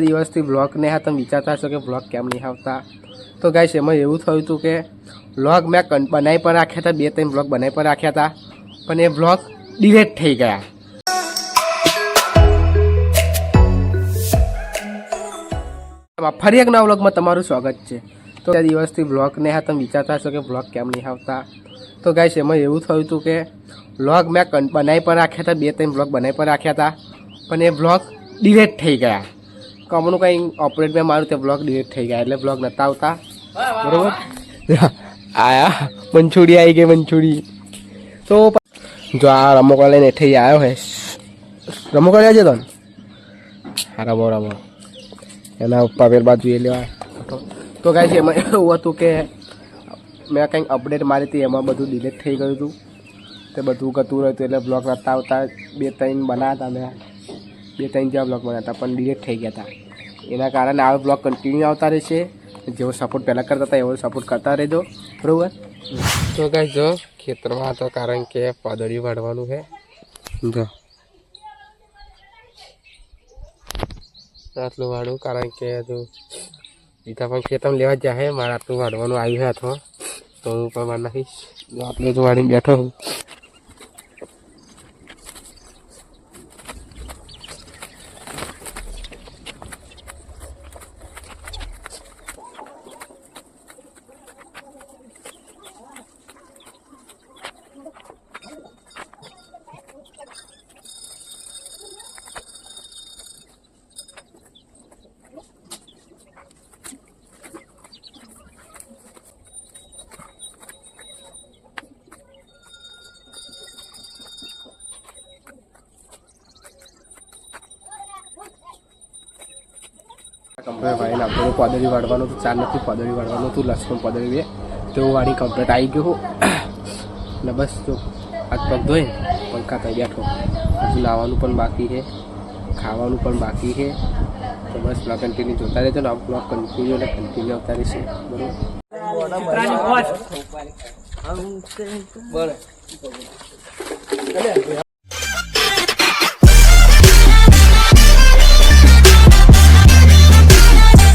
દિવસથી બ્લોગ ને હા, તમે વિચારતા હશો કે બ્લોગ કેમ નહીં આવતા? તો ગાઈશ એમાં એવું થયું હતું કે બ્લોગ મેં બનાવી પણ રાખ્યા હતા, બે ત્રણ બ્લોગ બનાવી પણ રાખ્યા હતા, પણ એ બ્લોગ ડિલેટ થઈ ગયા. ફરી એક નવા બ્લોગમાં તમારું સ્વાગત છે. તો દિવસથી બ્લોગ ને હા, તમે વિચારતા હશો કે બ્લોગ કેમ નહીં આવતા? તો ગાઈશ એમાં એવું થયું હતું કે બ્લોગ મેં કન- બનાવી પણ રાખ્યા હતા બે ત્રણ બ્લોગ બનાવી પણ રાખ્યા હતા પણ એ બ્લોગ ડિલેટ થઈ ગયા કમનું કંઈ ઓપરેટ મેં મારું તે બ્લોગ ડિલીટ થઈ ગયા એટલે બ્લોગ નતા આવતા બરોબર આયા મંચુડી આવી ગઈ મંચુડી તો પ- જો આ રમકડા લઈને હેઠે આવ્યો હે રમકડા લેજે તો હા રમો રમો એના પપ્પા પેર બાજુ એ લેવા તો કાંઈ એમાં એવું હતું કે મેં કંઈક અપડેટ મારી હતી એમાં બધું ડિલીટ થઈ ગયું હતું તે બધું ગતું રહ્યું હતું એટલે બ્લોગ નતા આવતા બે ત્રણ હતા મેં. બે ત્રણ જેવા બ્લોગ બનાવ્યા હતા, પણ ડિલીટ થઈ ગયા હતા. એના કારણે આ બ્લોગ કન્ટિન્યુ આવતા રહેશે. જેવો સપોર્ટ પહેલાં કરતા હતા, એવો સપોર્ટ કરતા રહેજો. બરાબર? તો કાંઈ જો, ખેતરમાં તો કારણ કે પાદળી વાળવાનું છે. જો. આટલું વાળું કારણ કે હજુ બીજા પણ ખેતરમાં લેવા જાય મારે આટલું વાળવાનું આવ્યું છે હાથમાં તો હું પણ મારી નાખીશ. આટલું તો વાળીને બેઠો હું કમ્પ્લેટ વાળીને આપણું પાદળી વાળવાનું હતું ચાર નથી પાદળી વાળવાનું હતું લસણ પાદળી બે તો વાળી કમ્પ્લેટ આવી ગયું ને બસ જો હાથ પગ ધોઈ પંખા થઈ બેઠો હજુ નાવાનું પણ બાકી છે ખાવાનું પણ બાકી છે તો બસ બ્લોગ કન્ટિન્યુ જોતા રહેજો ને આ બ્લોગ કન્ટિન્યુ એટલે કન્ટિન્યુ આવતા રહેશે બરોબર